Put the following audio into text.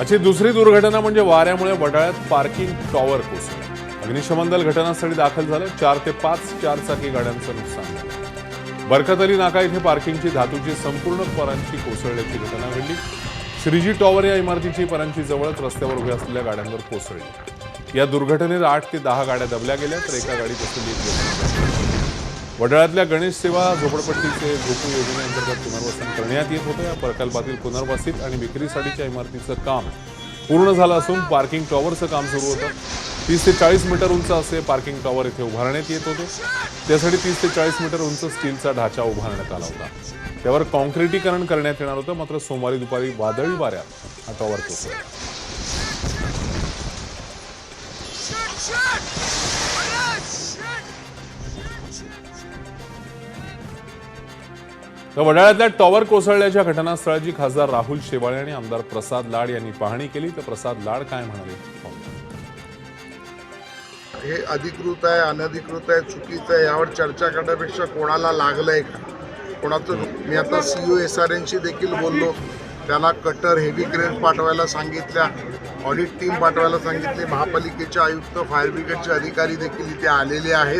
अशी दुसरी दुर्घटना म्हणजे वाऱ्यामुळे वडाळ्यात पार्किंग टॉवर कोसळलं. अग्निशमन दल घटनास्थळी दाखल झालं. चार ते पाच चारचाकी गाड्यांचं नुकसान झालं. बरकत अली नाका इथे पार्किंगची धातूची संपूर्ण परांची कोसळल्याची घटना घडली. श्रीजी टॉवर या इमारतीची परांची जवळच रस्त्यावर उभ्या असलेल्या गाड्यांवर कोसळली. या दुर्घटनेत आठ ते दहा गाड्या दबल्या गेल्या तर एका गाडीत असलेली वडाळ्यातल्या गणेश सेवा झोपडपट्टीचे झोपू योजनेअंतर्गत पुनर्वसन करण्यात येत होतं. या प्रकल्पातील पुनर्वसित आणि विक्रीसाठीच्या इमारतीचं काम पूर्ण झालं असून पार्किंग टॉवरचं काम सुरू होतं. तीस ते चाळीस मीटर उंच असे पार्किंग टॉवर इथे उभारण्यात येत होते. त्यासाठी तीस ते चाळीस मीटर उंच स्टीलचा ढाचा उभारण्यात आला होता. त्यावर कॉन्क्रिटीकरण करण्यात येणार होतं मात्र सोमवारी दुपारी वादळी वाऱ्यात हा टॉवर कोसळला. तर वडाळ्यातल्या टॉवर कोसळल्याच्या घटनास्थळाची खासदार राहुल शेवाळे आणि आमदार प्रसाद लाड यांनी पाहणी केली तर प्रसाद लाड काय म्हणाले? हे अधिकृत आहे अनधिकृत आहे चुकीचं आहे यावर चर्चा करण्यापेक्षा कोणाला लागलंय का? कोणाचं मी आता सी ओ एस आर एनशी देखील बोललो. त्याला कटर हेवी क्रेन पाठवायला सांगितल्या ऑडिट टीम पाठवायला सांगितली. महापालिकेचे आयुक्त फायर ब्रिगेडचे अधिकारी देखील इथे आलेले आहेत.